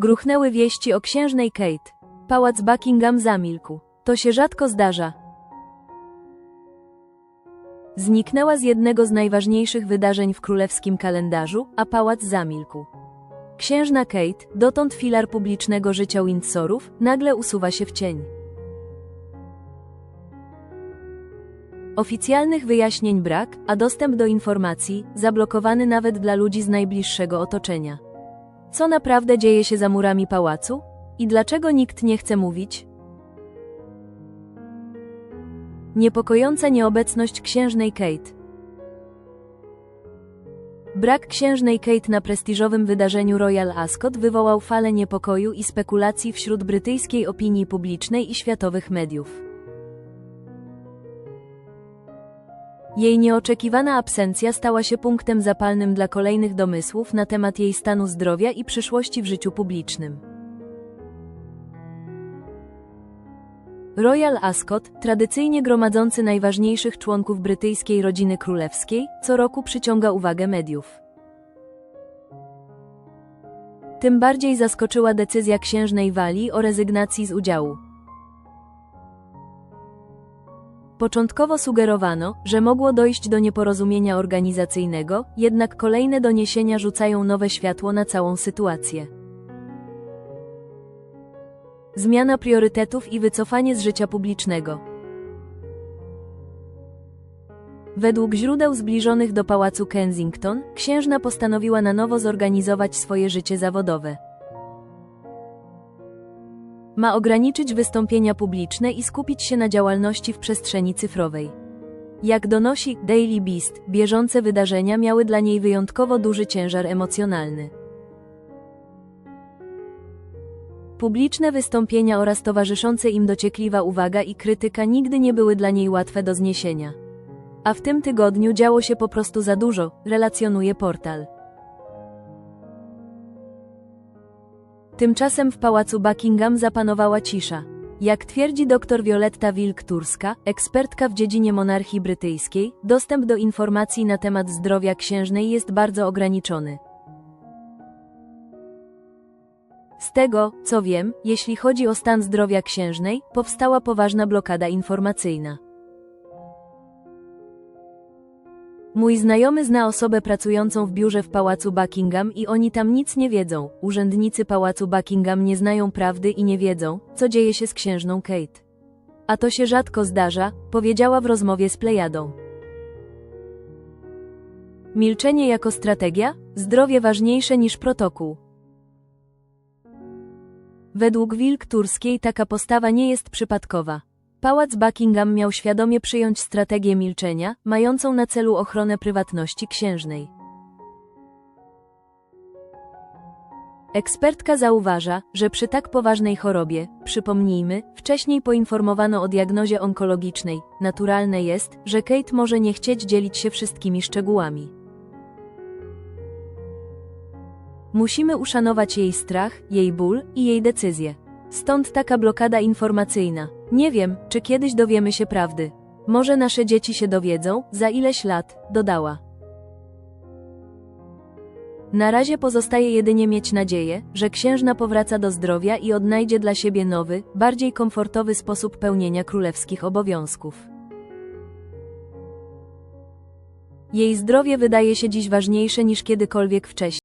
Gruchnęły wieści o księżnej Kate. Pałac Buckingham zamilkł. To się rzadko zdarza. Zniknęła z jednego z najważniejszych wydarzeń w królewskim kalendarzu, a pałac zamilkł. Księżna Kate, dotąd filar publicznego życia Windsorów, nagle usuwa się w cień. Oficjalnych wyjaśnień brak, a dostęp do informacji zablokowany nawet dla ludzi z najbliższego otoczenia. Co naprawdę dzieje się za murami pałacu? I dlaczego nikt nie chce mówić? Niepokojąca nieobecność księżnej Kate. Brak księżnej Kate na prestiżowym wydarzeniu Royal Ascot wywołał falę niepokoju i spekulacji wśród brytyjskiej opinii publicznej i światowych mediów. Jej nieoczekiwana absencja stała się punktem zapalnym dla kolejnych domysłów na temat jej stanu zdrowia i przyszłości w życiu publicznym. Royal Ascot, tradycyjnie gromadzący najważniejszych członków brytyjskiej rodziny królewskiej, co roku przyciąga uwagę mediów. Tym bardziej zaskoczyła decyzja księżnej Walii o rezygnacji z udziału. Początkowo sugerowano, że mogło dojść do nieporozumienia organizacyjnego, jednak kolejne doniesienia rzucają nowe światło na całą sytuację. Zmiana priorytetów i wycofanie z życia publicznego. Według źródeł zbliżonych do pałacu Kensington, księżna postanowiła na nowo zorganizować swoje życie zawodowe. Ma ograniczyć wystąpienia publiczne i skupić się na działalności w przestrzeni cyfrowej. Jak donosi Daily Beast, bieżące wydarzenia miały dla niej wyjątkowo duży ciężar emocjonalny. Publiczne wystąpienia oraz towarzyszące im dociekliwa uwaga i krytyka nigdy nie były dla niej łatwe do zniesienia. A w tym tygodniu działo się po prostu za dużo, relacjonuje portal. Tymczasem w pałacu Buckingham zapanowała cisza. Jak twierdzi dr Violetta Wilk-Turska, ekspertka w dziedzinie monarchii brytyjskiej, dostęp do informacji na temat zdrowia księżnej jest bardzo ograniczony. Z tego, co wiem, jeśli chodzi o stan zdrowia księżnej, powstała poważna blokada informacyjna. Mój znajomy zna osobę pracującą w biurze w pałacu Buckingham i oni tam nic nie wiedzą. Urzędnicy pałacu Buckingham nie znają prawdy i nie wiedzą, co dzieje się z księżną Kate. A to się rzadko zdarza, powiedziała w rozmowie z Plejadą. Milczenie jako strategia? Zdrowie ważniejsze niż protokół. Według Wilk Turskiej taka postawa nie jest przypadkowa. Pałac Buckingham miał świadomie przyjąć strategię milczenia, mającą na celu ochronę prywatności księżnej. Ekspertka zauważa, że przy tak poważnej chorobie, przypomnijmy, wcześniej poinformowano o diagnozie onkologicznej, naturalne jest, że Kate może nie chcieć dzielić się wszystkimi szczegółami. Musimy uszanować jej strach, jej ból i jej decyzje. Stąd taka blokada informacyjna. Nie wiem, czy kiedyś dowiemy się prawdy. Może nasze dzieci się dowiedzą, za ileś lat, dodała. Na razie pozostaje jedynie mieć nadzieję, że księżna powraca do zdrowia i odnajdzie dla siebie nowy, bardziej komfortowy sposób pełnienia królewskich obowiązków. Jej zdrowie wydaje się dziś ważniejsze niż kiedykolwiek wcześniej.